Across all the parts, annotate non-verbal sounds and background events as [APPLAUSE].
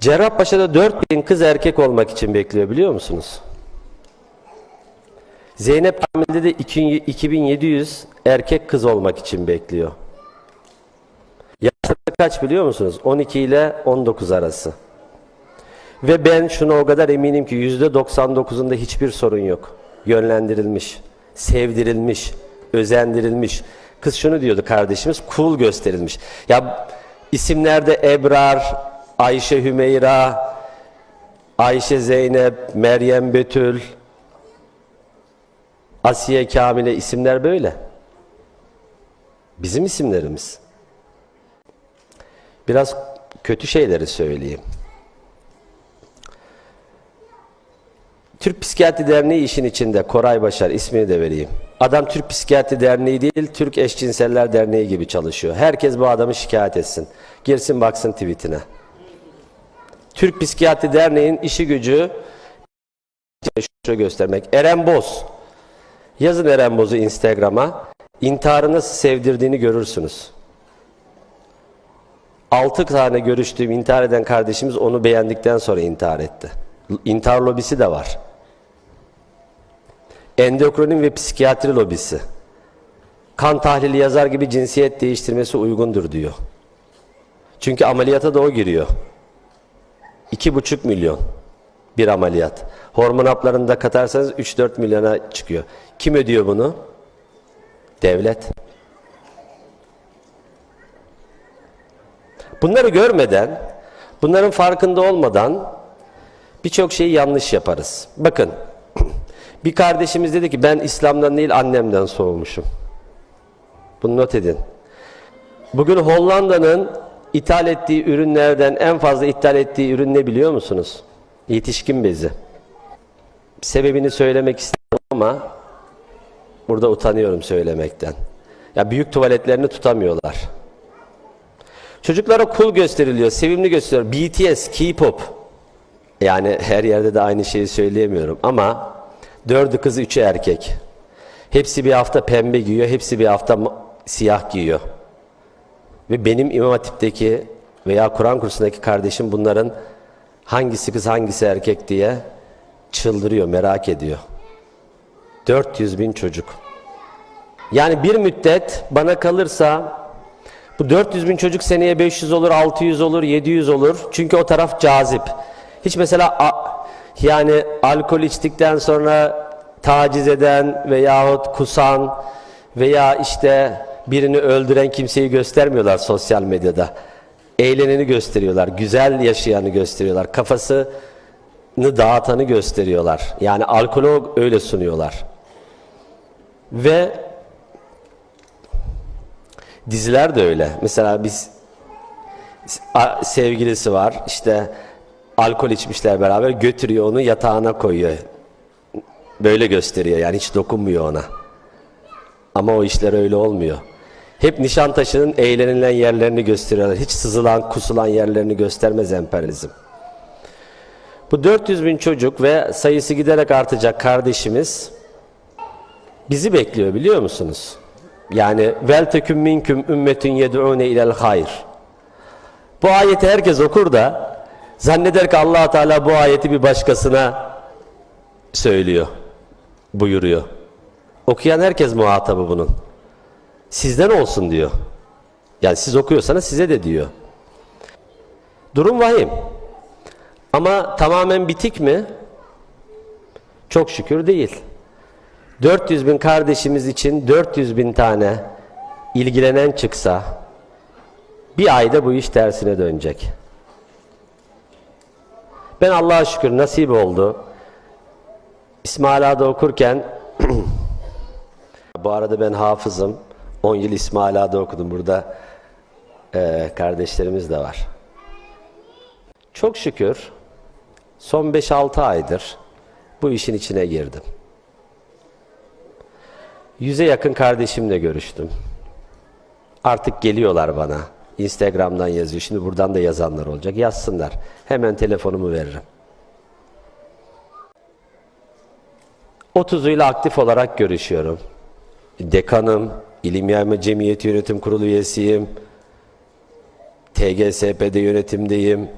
Cerrahpaşa'da 4000 kız erkek olmak için bekliyor biliyor musunuz? Zeynep Kamil'de de 2700 erkek kız olmak için bekliyor. Yaşları kaç biliyor musunuz? 12 ile 19 arası. Ve ben şuna o kadar eminim ki %99'unda hiçbir sorun yok. Yönlendirilmiş, sevdirilmiş, özendirilmiş. Kız şunu diyordu kardeşimiz, cool gösterilmiş. Ya isimlerde Ebrar, Ayşe Hümeyra, Ayşe Zeynep, Meryem Betül, Asiye Kamile isimler böyle. Bizim isimlerimiz. Biraz kötü şeyleri söyleyeyim. Türk Psikiyatri Derneği işin içinde Koray Başar ismini de vereyim. Adam Türk Psikiyatri Derneği değil, Türk Eşcinseller Derneği gibi çalışıyor. Herkes bu adamı şikayet etsin. Girsin baksın tweetine. Türk Psikiyatri Derneği'nin işi gücü göstermek. Eren Boz. Yazın Eren Boz'u Instagram'a. İntiharı nasıl sevdirdiğini görürsünüz. 6 tane görüştüğüm intihar eden kardeşimiz onu beğendikten sonra intihar etti. İntihar lobisi de var. Endokrinim ve psikiyatri lobisi. Kan tahlili yazar gibi cinsiyet değiştirmesi uygundur diyor. Çünkü ameliyata da o giriyor. 2,5 milyon bir ameliyat. Hormon haplarını da katarsanız 3-4 milyona çıkıyor. Kim ödüyor bunu? Devlet. Bunları görmeden, bunların farkında olmadan birçok şeyi yanlış yaparız. Bakın, [CLEARS THROAT] bir kardeşimiz dedi ki ben İslam'dan değil annemden soğumuşum. Bunu not edin. Bugün Hollanda'nın ithal ettiği ürünlerden en fazla ithal ettiği ürün ne biliyor musunuz? Yetişkin bezi. Sebebini söylemek istedim ama burada utanıyorum söylemekten. Ya büyük tuvaletlerini tutamıyorlar. Çocuklara cool gösteriliyor, sevimli gösteriliyor. BTS, K-pop. Yani her yerde de aynı şeyi söyleyemiyorum ama dördü kız, üçü erkek. Hepsi bir hafta pembe giyiyor, hepsi bir hafta siyah giyiyor. Ve benim İmam Hatip'teki veya Kur'an kursundaki kardeşim bunların hangisi kız hangisi erkek diye çıldırıyor, merak ediyor. 400 bin çocuk. Yani bir müddet bana kalırsa bu 400 bin çocuk seneye 500 olur, 600 olur, 700 olur. Çünkü o taraf cazip. Hiç mesela yani alkol içtikten sonra taciz eden veyahut kusan veya işte birini öldüren kimseyi göstermiyorlar sosyal medyada. Eğleneni gösteriyorlar, güzel yaşayanı gösteriyorlar, kafasını dağıtanı gösteriyorlar. Yani alkolü öyle sunuyorlar. Ve diziler de öyle. Mesela biz sevgilisi var, işte alkol içmişler beraber götürüyor onu yatağına koyuyor. Böyle gösteriyor yani hiç dokunmuyor ona. Ama o işler öyle olmuyor. Hep Nişantaşı'nın eğlenilen yerlerini gösteriyorlar. Hiç sızılan, kusulan yerlerini göstermez emperyalizm. Bu 400 bin çocuk ve sayısı giderek artacak kardeşimiz bizi bekliyor biliyor musunuz? Yani vel teküm minküm ümmetün yed'une ilel hayr. Bu ayeti herkes okur da zanneder ki allah Teala bu ayeti bir başkasına söylüyor, buyuruyor. Okuyan herkes muhatabı bunun. Sizden olsun diyor. Yani siz okuyorsanız size de diyor. Durum vahim. Ama tamamen bitik mi? Çok şükür değil. 400 bin kardeşimiz için 400 bin tane ilgilenen çıksa bir ayda bu iş tersine dönecek. Ben Allah'a şükür nasip oldu. İsmail Ağa'da okurken bu arada ben hafızım. 10 yıl İsmail Ağa'da okudum. Burada e, kardeşlerimiz de var. Çok şükür son 5-6 aydır bu işin içine girdim. Yüze yakın kardeşimle görüştüm. Artık geliyorlar bana. Instagram'dan yazıyor. Şimdi buradan da yazanlar olacak. Yazsınlar. Hemen telefonumu veririm. 30'uyla aktif olarak görüşüyorum. Dekanım, İlim Yayma Cemiyeti Yönetim Kurulu üyesiyim. TGSP'de yönetimdeyim.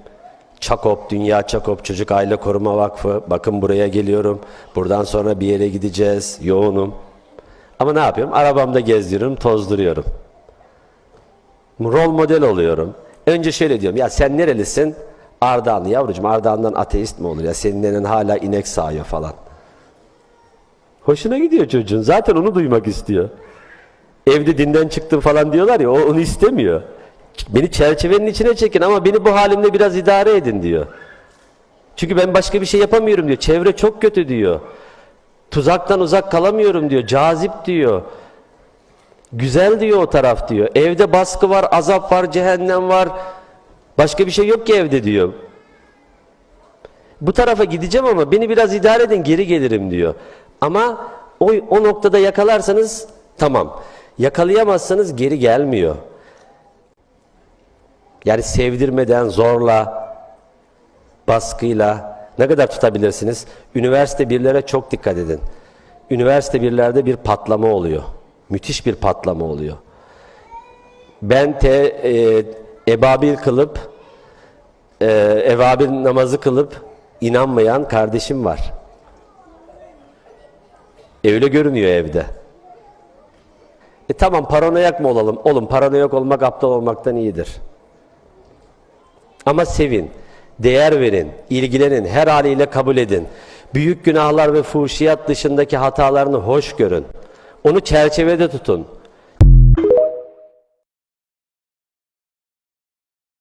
Çakop, Dünya Çakop Çocuk Aile Koruma Vakfı. Bakın buraya geliyorum. Buradan sonra bir yere gideceğiz. Yoğunum. Ama ne yapıyorum? Arabamda gezdiriyorum, tozduruyorum. Rol model oluyorum. Önce şöyle diyorum. Ya sen nerelisin? Ardahanlı yavrucuğum. Ardahan'dan ateist mi olur ya? Senin hala inek sağıyor falan. Hoşuna gidiyor çocuğun. Zaten onu duymak istiyor. Evde dinden çıktım falan diyorlar ya. O onu istemiyor. Beni çerçevenin içine çekin ama beni bu halimle biraz idare edin diyor. Çünkü ben başka bir şey yapamıyorum diyor. Çevre çok kötü diyor. Tuzaktan uzak kalamıyorum diyor. Cazip diyor. Güzel diyor o taraf diyor. Evde baskı var, azap var, cehennem var. Başka bir şey yok ki evde diyor. Bu tarafa gideceğim ama beni biraz idare edin geri gelirim diyor. Ama o, o noktada yakalarsanız tamam. Yakalayamazsanız geri gelmiyor. Yani sevdirmeden, zorla, baskıyla ne kadar tutabilirsiniz? Üniversite birlere çok dikkat edin. Üniversite birlerde bir patlama oluyor. Müthiş bir patlama oluyor. Ben te, e, ebabil kılıp e, evabil namazı kılıp inanmayan kardeşim var. Öyle görünüyor evde. E tamam paranoyak mı olalım? Olun paranoyak olmak aptal olmaktan iyidir. Ama sevin, değer verin, ilgilenin, her haliyle kabul edin. Büyük günahlar ve fuhşiyat dışındaki hatalarını hoş görün. Onu çerçevede tutun.